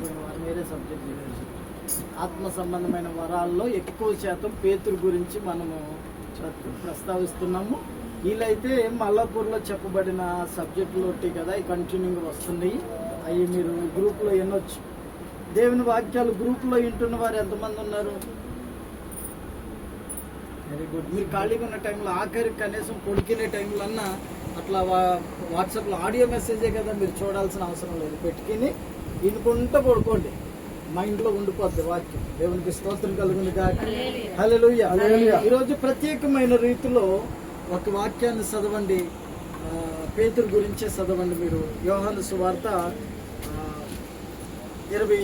పోయిన వారు వేరే సబ్జెక్ట్ ఆత్మ సంబంధమైన వరాల్లో ఎక్కువ శాతం పేతురు గురించి మనము ప్రస్తావిస్తున్నాము. వీలైతే మల్లాపూర్లో చెప్పబడిన సబ్జెక్టులు ఒకటి కదా కంటిన్యూగా వస్తున్నాయి అవి మీరు గ్రూప్లో వినొచ్చు. దేవుని వాక్యాలు గ్రూప్లో వింటున్న వారు ఎంతమంది ఉన్నారు? వెరీ గుడ్ మీరు ఖాళీగా ఉన్న టైంలో ఆఖరి కనీసం పొడికినే టైంలో అన్నా అట్లా వా- వాట్సాప్లో ఆడియో మెసేజే కదా మీరు చూడాల్సిన అవసరం లేదు. పెట్టుకుని వినుకుంటూ పడుకోండి. మైండ్లో ఉండిపోద్ది వాక్యం. దేవునికి స్తోత్రం కలుగుని కాక ఈరోజు ప్రత్యేకమైన రీతిలో ఒక వాక్యాన్ని చదవండి. పేతురు గురించే చదవండి మీరు. యోహాను సువార్త ఇరవై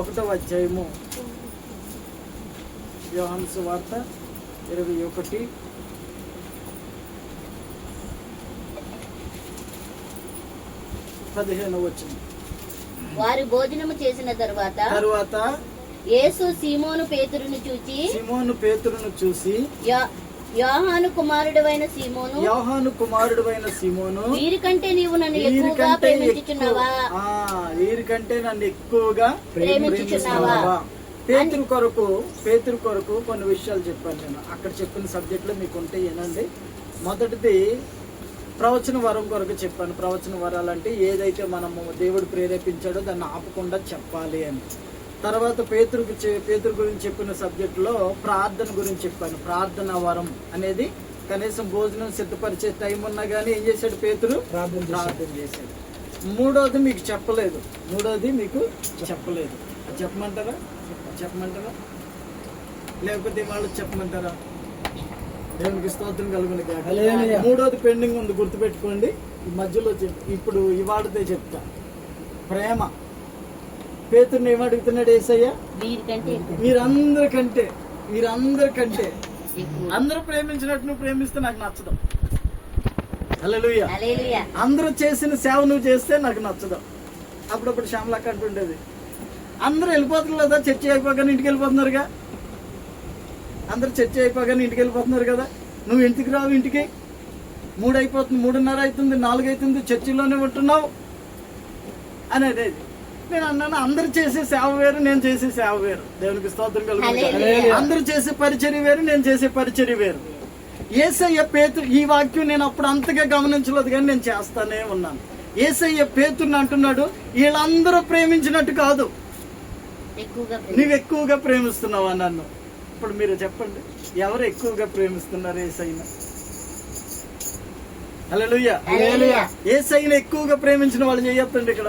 ఒకటవ అధ్యాయము. యోహాను సువార్త ఇరవై ఒకటి. పదిహేను వచ్చింది వారు భోజనము చేసిన తరువాత తరువాత యేసు సీమోను పేతురుని చూచి సిమోను పేతురును చూసి "యో- యోహాను కుమారుడైన సీమోను యోహాను కుమారుడువైన సిమోను వీరికంటే నీవు నన్ను ఎక్కువగా వీరికంటే ప్రేమించుచున్నావా? ఆ, వీరికంటే నన్ను ఎక్కువగా ప్రేమించుచున్నావా? పేతురు కొరకు పేతురు కొరకు కొన్ని విషయాలు చెప్పాను నేను. అక్కడ చెప్పిన సబ్జెక్టులు మీకు ఉంటే ఏనండి మొదటిది ప్రవచన వరం కొరకు చెప్పాను. ప్రవచన వరాలు అంటే ఏదైతే మనము దేవుడు ప్రేరేపించాడో దాన్ని ఆపకుండా చెప్పాలి అని. తర్వాత పేతురుకు పేతురు గురించి చెప్పిన సబ్జెక్టులో ప్రార్థన గురించి చెప్పాను. ప్రార్థన వరం అనేది కనీసం భోజనం సిద్ధపరిచే టైం ఉన్నా కానీ ఏం చేశాడు పేతురు? ప్రార్థన చేశాడు. మూడోది మీకు చెప్పలేదు. మూడోది మీకు చెప్పలేదు. చెప్పమంటారా? చెప్పమంటారా? లేకపోతే వాళ్ళు చెప్పమంటారా? దేవునికి స్తోత్రం కలుగుని కాక. మూడోది పెండింగ్ ఉంది గుర్తుపెట్టుకోండి. ఈ మధ్యలో చెప్- ఇప్పుడు ఇవాడితే చెప్తా. ప్రేమ. పేతుర్ని ఏమడుగుతున్నాడు ఏసయ్య. మీరందరికంటే మీరందరికంటే. అందరూ ప్రేమించినట్టు నువ్వు ప్రేమిస్తే నాకు నచ్చదు. హల్లెలూయా. హల్లెలూయా. అందరూ చేసిన సేవ నువ్వు చేస్తే నాకు నచ్చదు. అప్పుడప్పుడు శ్యామలక్క అంటుండేది. అందరూ వెళ్ళిపోతున్నారు కదా చర్చి అయిపోగానే ఇంటికి వెళ్ళిపోతున్నారుగా. అందరూ చర్చి అయిపోగానే ఇంటికి వెళ్ళిపోతున్నారు కదా. నువ్వు ఇంటికి రావు ఇంటికి. మూడు అయిపోతుంది మూడున్నర అవుతుంది నాలుగు అవుతుంది చర్చిలోనే ఉంటున్నావు. అని అనేది నేను అన్నాను అందరు చేసే సేవ వేరు నేను చేసే సేవ వేరు. దేవునికి స్తోత్రం కలుగుతుంది. అందరూ చేసే పరిచర్య వేరు నేను చేసే పరిచర్య వేరు. ఏసయ్య పేతు ఈ వాక్యం నేను అప్పుడు అంతగా గమనించలేదు కానీ నేను చేస్తానే ఉన్నాను. ఏసయ్య పేతుర్ని అంటున్నాడు వీళ్ళందరూ ప్రేమించినట్టు కాదు. నువ్వు ఎక్కువగా ప్రేమిస్తున్నావా నన్ను? ఇప్పుడు మీరు చెప్పండి. ఎవరు ఎక్కువగా ప్రేమిస్తున్నారు ఏసైన హల్లెలూయా. హల్లెలూయా. ఏసైన ఎక్కువగా ప్రేమించిన వాళ్ళు చేయొద్దండి ఇక్కడ?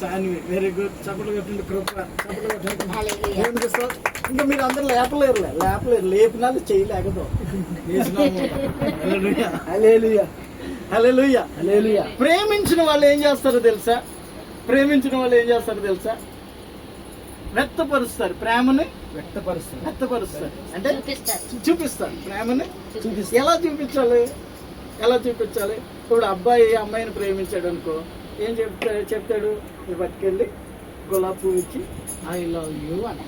సాన్వి వెరీ గుడ్ చప్పట్లు కొట్టండి కృప. చప్పట్లు కొట్టండి. ఇంకా మీరు అందరూ లేపలేరులే. లేపలేరు లేపినా చేయలేకదు హల్లెలూయా. ప్రేమించిన వాళ్ళు ఏం చేస్తారో తెలుసా? ప్రేమించిన వాళ్ళు ఏం చేస్తారో తెలుసా? వ్యక్తపరుస్తారు. ప్రేమని వ్యక్తపరుస్తుంది వ్యక్తపరుస్తారు. అంటే చూపిస్తారు. ప్రేమని చూపిస్తారు. ఎలా చూపించాలి? ఎలా చూపించాలి? ఇప్పుడు అబ్బాయి అమ్మాయిని ప్రేమించాడు అనుకో ఏం చెప్తా చెప్తాడు? పట్టుకెళ్ళి గులాబీ పువ్వు ఇచ్చి ఐ లవ్ యూ అని.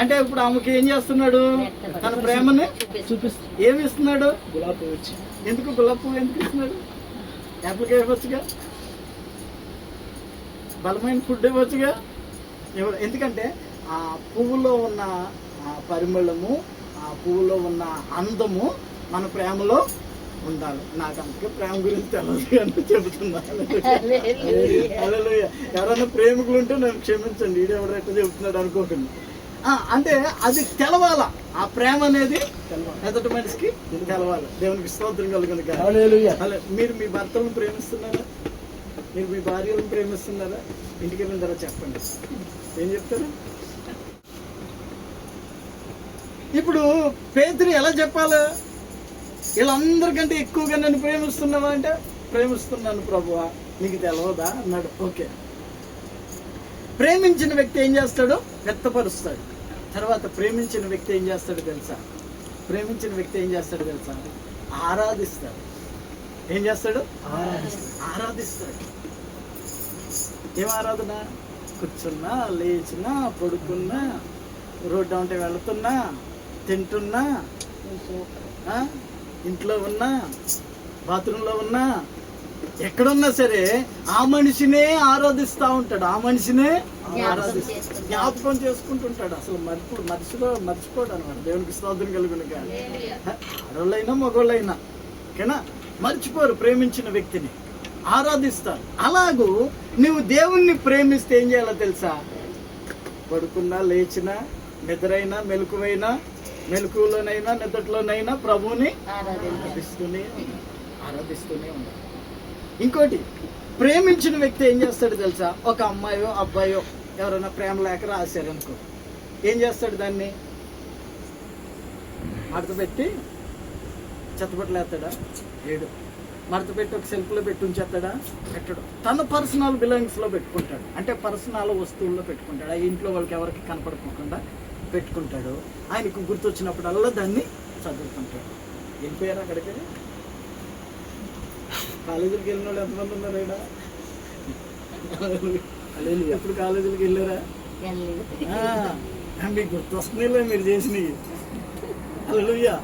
అంటే ఇప్పుడు ఆమెకి ఏం చేస్తున్నాడు? తన ప్రేమని చూపిస్తారు. ఏమి ఇస్తున్నాడు? గులాబీ వచ్చి ఎందుకు గులాబీ పువ్వు ఎందుకు ఇస్తున్నాడు? యాప్లికి ఇవ్వచ్చుగా బలమైన ఫుడ్ ఇవ్వచ్చుగా? ఎందుకంటే ఆ పువ్వులో ఉన్న పరిమళము ఆ పువ్వులో ఉన్న అందము మన ప్రేమలో ఉండాలి. నాకు అందుకే ప్రేమ గురించి తెలియదు అని చెబుతున్నాను. ఎవరైనా ప్రేమికులు ఉంటే నన్ను క్షమించండి. ఈడు ఎవరైతే చెబుతున్నాడు అనుకోకండి. అంటే అది తెలవాలా? ఆ ప్రేమ అనేది ఎదుటి మనిషికి తెలవాలి. దేవునికి స్తోత్రం. హల్లే. మీరు మీ భర్తలను ప్రేమిస్తున్నారా? మీరు మీ భార్యలను ప్రేమిస్తున్నారా? ఇంటికి వెళ్ళిన తర్వాత చెప్పండి. ఏం చెప్తారు? ఇప్పుడు పేతురు ఎలా చెప్పాలి? వీళ్ళందరికంటే ఎక్కువగా నన్ను ప్రేమిస్తున్నావా అంటే ప్రేమిస్తున్నాను ప్రభువా. నీకు తెలవదా? అన్నాడు. ఓకే. ప్రేమించిన వ్యక్తి ఏం చేస్తాడు? వ్యక్తపరుస్తాడు. తర్వాత ప్రేమించిన వ్యక్తి ఏం చేస్తాడు తెలుసా? ప్రేమించిన వ్యక్తి ఏం చేస్తాడు తెలుసా? ఆరాధిస్తాడు. ఏం చేస్తాడు? ఆరాధిస్తాడు. ఏం ఆరాధన? కూర్చున్నా లేచినా పడుకున్నా రోడ్డు ఉంటే వెళుతున్నా తింటున్నా? ఇంట్లో ఉన్నా బాత్రూంలో ఉన్నా ఎక్కడున్నా సరే ఆ మనిషినే ఆరాధిస్తా ఉంటాడు. ఆ మనిషినే జ్ఞాపకం ఆరాధిస్తా చేసుకుంటాడు. జ్ఞాపకం చేసుకుంటుంటాడు. అసలు మర్చిపో మర్చిపో మర్చిపోడు అనమాట దేవునికి స్తోత్రం కలుగును కానీ ఆడోళ్ళైనా మగోళ్ళైనా ఓకేనా? మర్చిపోరు ప్రేమించిన వ్యక్తిని. ఆరాధిస్తారు. అలాగూ నువ్వు దేవుణ్ణి ప్రేమిస్తే ఏం చేయాలో తెలుసా? పడుకున్నా లేచినా నిద్రైనా మెలకువైనా మెలకువలోనైనా నిద్రలోనైనా ప్రభువుని ఆరాధిస్తూనే ఆరాధిస్తూనే ఉండాలి. ఇంకోటి ప్రేమించిన వ్యక్తి ఏం చేస్తాడు తెలుసా? ఒక అమ్మాయో అబ్బాయో ఎవరైనా ప్రేమ లేక రాశారనుకో. ఏం చేస్తాడు దాన్ని? మడత పెట్టి చెత్తపట్లేస్తాడా ఏడు. మడత పెట్టి ఒక సెల్ఫ్లో పెట్టి ఉంచేస్తాడా? పెట్టడు. తన పర్సనల్ బిలాంగ్స్లో పెట్టుకుంటాడు. అంటే పర్సనల్ వస్తువుల్లో పెట్టుకుంటాడు. ఆ ఇంట్లో వాళ్ళకి ఎవరికి కనపడకుండా పెట్టుకుంటాడు. ఆయనకు గుర్తొచ్చినప్పుడల్లా దాన్ని చదువుకుంటాడు. వెళ్ళిపోయారు అక్కడికి? కాలేజీకి వెళ్ళిన వాళ్ళు ఎంతమంది ఉన్నారు ఇక్కడ ఎప్పుడు కాలేజీకి వెళ్ళారా? మీకు గుర్తొస్తున్నాయిలే మీరు చేసినవి. హల్లెలూయా.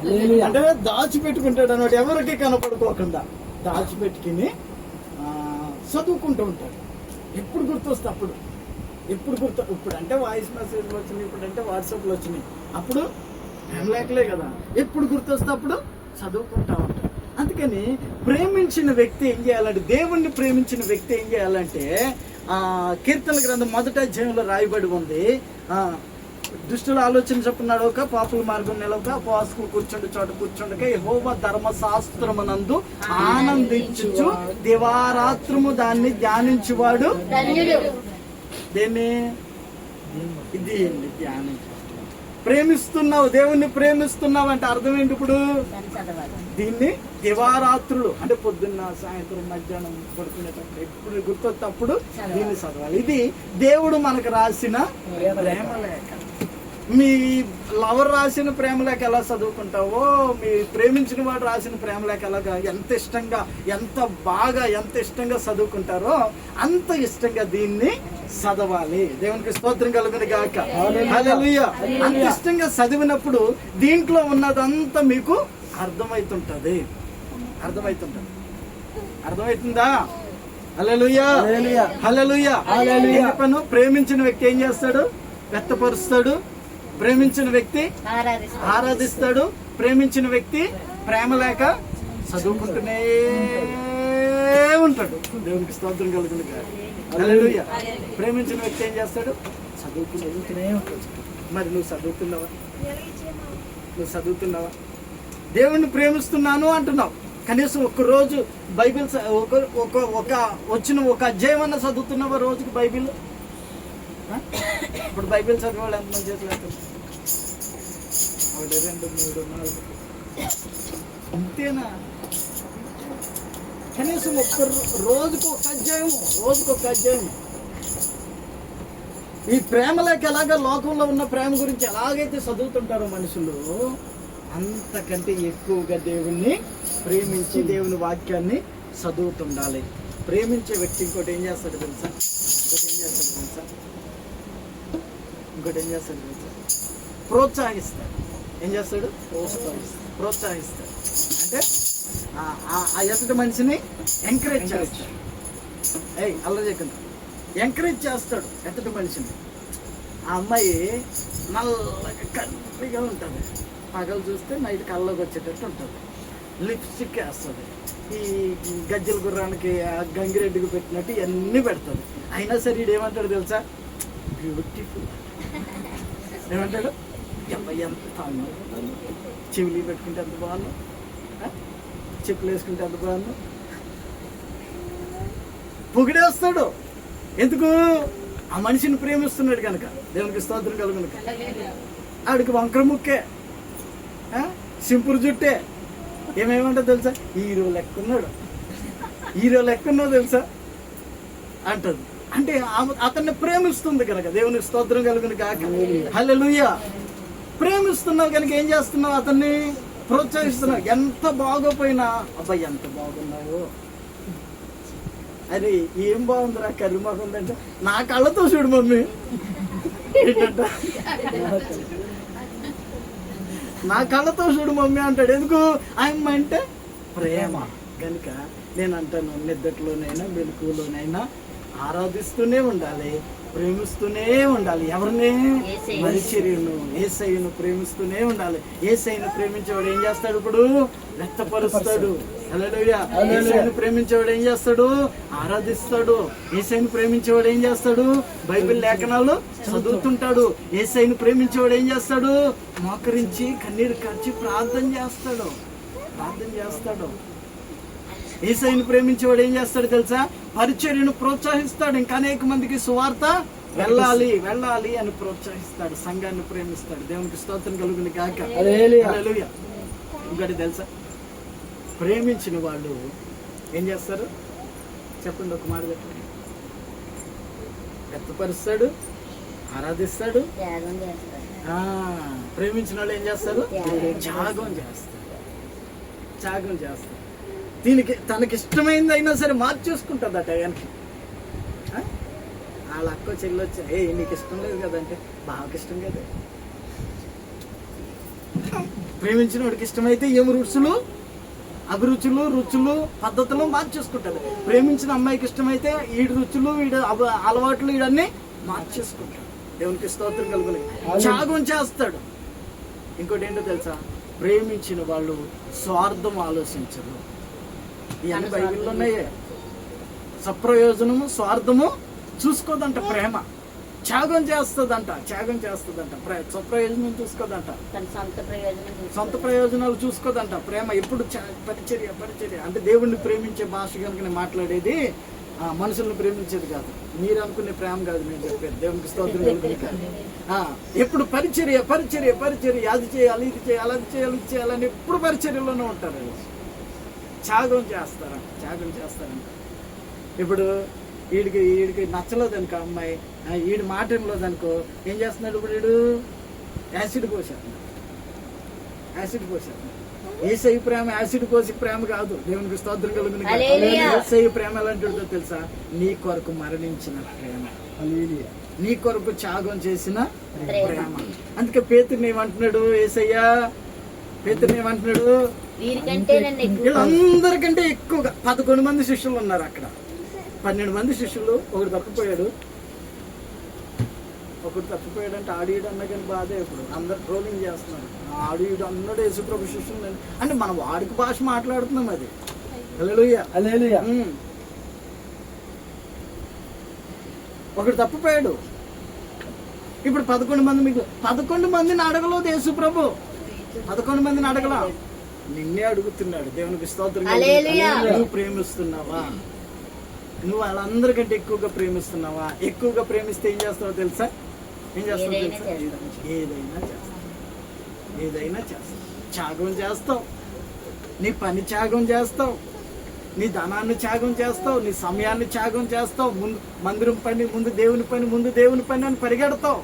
అంటే దాచిపెట్టుకుంటాడు అన్నమాట ఎవరికి కనపడుకోకుండా. దాచిపెట్టుకుని చదువుకుంటూ ఉంటాడు. ఎప్పుడు గుర్తొస్తే అప్పుడు. ఎప్పుడు గుర్తు ఇప్పుడు అంటే వాయిస్ మెసేజ్లు వచ్చినాయి ఇప్పుడు అంటే వాట్సాప్లు వచ్చినాయి. అప్పుడు లేకలే కదా. ఎప్పుడు గుర్తొస్తే అప్పుడు చదువుకుంటా ఉంటాడు. అందుకని ప్రేమించిన వ్యక్తి ఏం చేయాలంటే దేవుణ్ణి ప్రేమించిన వ్యక్తి ఏం చేయాలంటే ఆ కీర్తన గ్రంథం మొదట అధ్యాయంలో రాయబడి ఉంది. దుష్టుల ఆలోచన చెప్పున్నాడు ఒక పాపుల మార్గం నిలవక ఉపవాసకులు కూర్చుండి చోట కూర్చుండక యెహోవా ధర్మశాస్త్రమునందు ఆనందించుచు దివారాత్రము దాన్ని ధ్యానించువాడు. దేన్ని? ఇది ప్రేమిస్తున్నావు దేవుణ్ణి ప్రేమిస్తున్నావు అంటే అర్థం ఏంటి ఇప్పుడు? దీన్ని దివారాత్రులు అంటే పొద్దున్న సాయంత్రం మధ్యాహ్నం పడుకునేటప్పుడు ఎప్పుడు గుర్తొచ్చినప్పుడు దీన్ని చదవాలి. ఇది దేవుడు మనకు రాసిన ప్రేమ లేఖ. మీ లవర్ రాసిన ప్రేమ లేఖ ఎలా చదువుకుంటావో మీ ప్రేమించిన వాడు రాసిన ప్రేమ లేఖ ఎలాగా ఎంత ఇష్టంగా ఎంత బాగా ఎంత ఇష్టంగా చదువుకుంటారో అంత ఇష్టంగా దీన్ని చదవాలి. దేవునికి స్తోత్రం కలుగుని గాక. అంత ఇష్టంగా చదివినప్పుడు దీంట్లో ఉన్నదంతా మీకు అర్థమవుతుంటది అర్థమవుతుంటది అర్థమవుతుందా ఏం చెప్పాను? ప్రేమించిన వ్యక్తి ఏం చేస్తాడు? వ్యక్తపరుస్తాడు. ప్రేమించిన వ్యక్తి ఆరాధిస్తాం ఆరాధిస్తాడు. ప్రేమించిన వ్యక్తి ప్రేమ లేక చదువుకుంటూనే ఉంటాడు. దేవునికి స్తోత్రం కలుగును హల్లెలూయా. ప్రేమించిన వ్యక్తి ఏం చేస్తాడు? చదువుకుంటూనే ఉంటాడు. మరి నువ్వు చదువుతున్నావా? నువ్వు చదువుతున్నావా? దేవుణ్ణి ప్రేమిస్తున్నాను అంటున్నావు. కనీసం ఒక రోజు బైబిల్ ఒక ఒక ఒక వచ్చిన ఒక అధ్యాయం అన్న చదువుతున్నావా రోజుకి బైబిల్? ఇప్పుడు బైబిల్ చదివే వాళ్ళు ఎంతమంది చేతులు ఒకటి రెండు మూడు నాలుగు అంతేనా? కనీసం ఒక్క రోజుకు ఒక అధ్యాయం రోజుకు ఒక అధ్యాయం ఈ ప్రేమలోకి ఎలాగ లోకంలో ఉన్న ప్రేమ గురించి ఎలాగైతే చదువుతుంటారో మనుషులు అంతకంటే ఎక్కువగా దేవుణ్ణి ప్రేమించి దేవుని వాక్యాన్ని చదువుతుండాలి. ప్రేమించే వ్యక్తి ఇంకోటి ఏం చేస్తాడు తెలుసా? ఇంకోటి ఏం చేస్తాడు తెలుసా? ఇంకోటి ఏం చేస్తాడు ప్రోత్సహిస్తాడు. ఏం చేస్తాడు? ప్రోత్సహిస్తాడు. ప్రోత్సహిస్తాడు. అంటే ఆ- ఎదుటి మనిషిని ఎంకరేజ్ చేస్తాడు. ఏయ్ అల్లరి చేయకుండా. ఎంకరేజ్ చేస్తాడు ఎదుటి మనిషిని. ఆ అమ్మాయి నల్లగా కర్రీగా ఉంటుంది. పగలు చూస్తే నైట్ కళ్ళలోకి వచ్చేటట్టు ఉంటుంది. లిప్స్టిక్ వేస్తుంది. ఈ గజ్జల గుర్రానికి ఆ గంగిరెడ్డికి పెట్టినట్టు ఇవన్నీ పెడుతుంది. అయినా సరే ఈడు ఏమంటాడు తెలుసా? బ్యూటిఫుల్ ఏమంటాడు? ఎంత ఎంత అందంగా పెట్టుకుంటే ఎంత బాగున్నావు చెప్పులు వేసుకుంటే ఎంత బాగున్నావు పొగిడేస్తాడు ఎందుకు? ఆ మనిషిని ప్రేమిస్తున్నాడు కనుక. దేవునికి స్తోత్రం కలుగును ఆడికి వంకర ముక్కే సింపుల్ జుట్టే. ఏమేమంటా తెలుసా? హీరో లెక్కున్నాడు హీరో లెక్కున్నావు తెలుసా? అంటది. అంటే ఆమె అతన్ని ప్రేమిస్తుంది కనుక దేవుని స్తోత్రం కలుగును కాక హల్లెలూయా. ప్రేమిస్తున్నావు కనుక ఏం చేస్తున్నావు? అతన్ని ప్రోత్సహిస్తున్నావు. ఎంత బాగోపోయినా అబ్బాయి ఎంత బాగున్నావు అది ఏం బాగుందిరా? కర్రీ బాగుందంటే నా కళ్ళతో చూడు మమ్మీ. ఏంటంట? నా కళ్ళతో చూడు మమ్మీ అంటాడు. ఎందుకు? ఆయమ్మ అంటే ప్రేమ. కనుక నేను అంటాను నిద్దట్లోనైనా మెలకులోనైనా ఆరాధిస్తూనే ఉండాలి ప్రేమిస్తూనే ఉండాలి. ఎవరిని. పరిచర్యను ఏసయ్యను ప్రేమిస్తూనే ఉండాలి. ఏసయ్యను ప్రేమించేవాడు ఏం చేస్తాడు ఇప్పుడు? వ్యక్తపరుస్తాడు. హల్లెలూయా. ఏసయ్యను ప్రేమించేవాడు ఏం చేస్తాడు? ఆరాధిస్తాడు. ఏసైను ప్రేమించేవాడు ఏం చేస్తాడు? బైబిల్ లేఖనాలు చదువుతుంటాడు. ఏసైను ప్రేమించేవాడు ఏం చేస్తాడు? మోకరించి కన్నీరు కార్చి ప్రార్థన చేస్తాడు. ప్రార్థన చేస్తాడు. ఏసైను ప్రేమించేవాడు ఏం చేస్తాడు తెలుసా? పరిచర్యను ప్రోత్సహిస్తాడు. ఇంకా అనేక మందికి సువార్త వెళ్ళాలి వెళ్ళాలి అని ప్రోత్సహిస్తాడు. సంఘాన్ని ప్రేమిస్తాడు. దేవునికి స్తోత్రం కలుగుని కాక హల్లెలూయా. ఇంకోటి తెలుసా? ప్రేమించిన వాళ్ళు ఏం చేస్తారు? చెప్పండి ఒక మాట చెప్పండి. వ్యక్తపరుస్తాడు ఆరాధిస్తాడు. ప్రేమించిన వాళ్ళు ఏం చేస్తారు? త్యాగం చేస్తారు. త్యాగం చేస్తారు. దీనికి తనకి ఇష్టమైంది అయినా సరే మార్చేసుకుంటుంది ఆ? టయానికి ఆ? వాళ్ళ అక్క చెల్లొచ్చి ఏ నీకు ఇష్టం లేదు కదంటే బావకి ఇష్టం కదా. ప్రేమించిన వాడికి ఇష్టమైతే ఏం రుచులు? అభిరుచులు రుచులు పద్ధతులు మార్చేసుకుంటాడు ప్రేమించిన అమ్మాయికి ఇష్టమైతే ఈడు రుచులు వీడు అలవాట్లు వీడన్నీ మార్చేసుకుంటాడు దేవునికి స్తోత్రం కలుగుని. త్యాగం చేస్తాడు. ఇంకోటి ఏంటో తెలుసా? ప్రేమించిన వాళ్ళు స్వార్థం ఆలోచించరు. ఇవన్నీ బైబిల్లో ఉన్నాయే సప్రయోజనము స్వార్థము చూసుకోదంట ప్రేమ. త్యాగం చేస్తుందంట త్యాగం చేస్తుందంట ప్ర- స్వప్రయోజనం చూసుకోదంట. సొంత ప్రయోజనాలు చూసుకోదంట. ప్రేమ ఎప్పుడు పరిచర్య పరిచర్య. అంటే దేవుణ్ణి ప్రేమించే భాష కనుక నేను మాట్లాడేది ఆ, మనుషుల్ని ప్రేమించేది కాదు. మీరు అనుకునే ప్రేమ కాదు నేను చెప్పేది. దేవునికి స్తోత్రం ఎప్పుడు పరిచర్య పరిచర్య పరిచర్య. అది చేయాలి ఇది చేయాలి అది చేయాలి ఇది చేయాలని ఎప్పుడు పరిచర్యలోనే ఉంటారు. త్యాగం చేస్తారా త్యాగం చేస్తారంట. ఇప్పుడు వీడికి వీడికి నచ్చలేదు అనుకో అమ్మాయి ఆ, వీడి మాట అనుకో ఏం చేస్తున్నాడు ఇప్పుడు వీడు? యాసిడ్ పోసాడు యాసిడ్ పోసాడు ఏసై ప్రేమ యాసిడ్ పోసి ప్రేమ కాదు. దేవునికి స్తోత్రం. హల్లెలూయా. ఏసై ప్రేమ ఎలాంటిదో తెలుసా? నీ కొరకు మరణించిన ప్రేమ. నీ కొరకు త్యాగం చేసిన ప్రేమ. అందుకే పేతుని ఏమంటున్నాడు? ఏసయ్యా పేతుని ఏమంటున్నాడు? వీళ్ళందరికంటే ఎక్కువగా పదకొండు మంది శిష్యులు ఉన్నారు అక్కడ. పన్నెండు మంది శిష్యులు ఒకడు తప్పిపోయాడు. ఒకడు తప్పిపోయాడు అంటే ఆడియుడు అన్న కానీ బాధే ఇప్పుడు. అందరు ట్రోలింగ్ చేస్తున్నారు. ఆడియుడు అన్నాడు యేసుప్రభు శిష్యులు. అంటే మనం వాడికి భాష మాట్లాడుతున్నాం అది. ఒకడు తప్పిపోయాడు. ఇప్పుడు పదకొండు మంది మీకు పదకొండు మందిని అడగలేదు యేసుప్రభు. పదకొండు మందిని అడగలా? నిన్నే అడుగుతున్నాడు దేవునికి స్తోత్రం. నువ్వు ప్రేమిస్తున్నావా? నువ్వు వాళ్ళందరికంటే ఎక్కువగా ప్రేమిస్తున్నావా? ఎక్కువగా ప్రేమిస్తే ఏం చేస్తావో తెలుసా? ఏం చేస్తావు ఏదైనా తెలుసా? చేస్తాం. ఏదైనా చేస్తావు ఏదైనా చేస్తావు త్యాగం చేస్తావు నీ పని త్యాగం చేస్తావు నీ ధనాన్ని త్యాగం చేస్తావు నీ సమయాన్ని త్యాగం చేస్తావు ముందు మందిరం పని ముందు దేవుని పని ముందు దేవుని పని అని పరిగెడతావు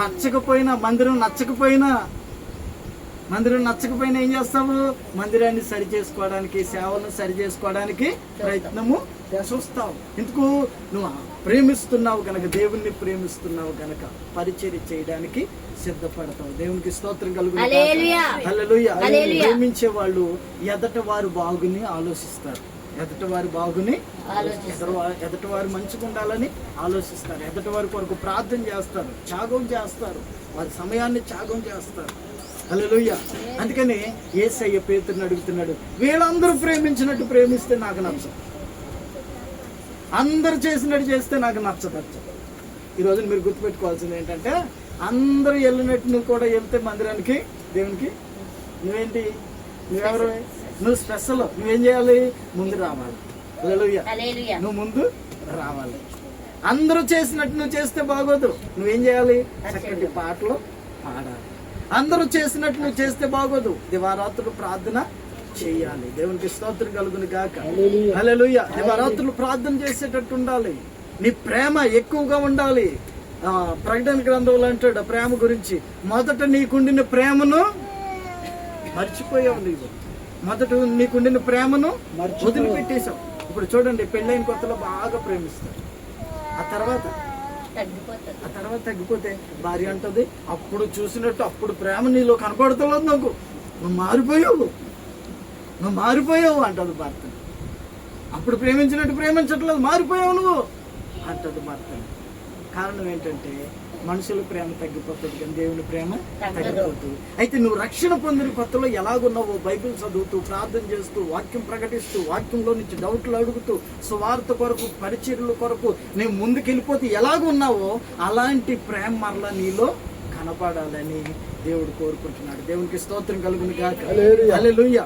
నచ్చకపోయినా మందిరం నచ్చకపోయినా మందిరం నచ్చకపోయినా ఏం చేస్తావు? మందిరాన్ని సరి చేసుకోవడానికి సేవలను సరి చేసుకోవడానికి ప్రయత్నము చూస్తావు. ఎందుకు? నువ్వు ప్రేమిస్తున్నావు గనక దేవుణ్ణి ప్రేమిస్తున్నావు గనక పరిచర్య చేయడానికి సిద్ధపడతావు. దేవునికి స్తోత్రం హల్లెలూయా. కలుగు హల్లెలూయా. ప్రేమించే వాళ్ళు ఎదట వారు బాగుని ఆలోచిస్తారు. ఎదట వారి బాగుని ఆలోచిస్తారు. ఎదట ఎదట వారు మంచిగా ఉండాలని ఆలోచిస్తారు. ఎదట వారి కొరకు ప్రార్థన చేస్తారు త్యాగం చేస్తారు వారి సమయాన్ని త్యాగం చేస్తారు. హల్లెలూయా. అందుకని ఏసయ్య పేతుని అడుగుతున్నాడు వీళ్ళందరూ ప్రేమించినట్టు ప్రేమిస్తే నాకు నచ్చదు. అందరు చేసినట్టు చేస్తే నాకు నచ్చదు ఈరోజు మీరు గుర్తుపెట్టుకోవాల్సింది ఏంటంటే అందరూ వెళ్ళినట్టు నువ్వు కూడా వెళ్తే మందిరానికి దేవునికి? నువ్వేంటి? నువ్వెవరు? నువ్వు స్పెషల్ నువ్వేం చేయాలి? ముందు రావాలి. నువ్వు ముందు రావాలి. అందరూ చేసినట్టు నువ్వు చేస్తే బాగోదు. నువ్వేం చేయాలి? చక్కటి పాటలు పాడాలి. అందరూ చేసినట్టు నువ్వు చేస్తే బాగోదు. దివారాత్రులు ప్రార్థన చేయాలి. దేవునికి స్తోత్రం కలుగును గాక. హల్లెలూయా. దివారాత్రులు ప్రార్థన చేసేటట్టు ఉండాలి. నీ ప్రేమ ఎక్కువగా ఉండాలి. ఆ, ప్రకటన గ్రంథంలో అంటాడు ప్రేమ గురించి. మొదట నీకుండిన ప్రేమను మర్చిపోయావు నీవు. మొదట నీకుండిన ప్రేమను వదిలిపెట్టేశావు. ఇప్పుడు చూడండి పెళ్ళైన కొత్తలో బాగా ప్రేమిస్తారు. ఆ తర్వాత? ఆ తర్వాత తగ్గిపోతే భార్య అంటది అప్పుడు చూసినట్టు అప్పుడు ప్రేమ నీలో కనపడతలేదు నాకు. నువ్వు మారిపోయావు. నువ్వు మారిపోయావు అంటది భర్త. అప్పుడు ప్రేమించినట్టు ప్రేమించట్లేదు మారిపోయావు నువ్వు అంటది భర్త. కారణం ఏంటంటే మనుషుల ప్రేమ తగ్గిపోతుంది కానీ దేవుని ప్రేమ తగ్గదు. తగ్గిపోతుంది అయితే నువ్వు రక్షణ పొందిన కొత్తలో ఎలాగున్నావో బైబిల్ చదువుతూ ప్రార్థన చేస్తూ వాక్యం ప్రకటిస్తూ వాక్యంలో నుంచి డౌట్లు అడుగుతూ సువార్త కొరకు పరిచర్ల కొరకు నువ్వు ముందుకెళ్ళిపోతే ఎలాగున్నావో అలాంటి ప్రేమ మరలా నీలో కనపడాలని దేవుడు కోరుకుంటున్నాడు దేవునికి స్తోత్రం కలుగును కాక హల్లెలూయా. హల్లెలూయా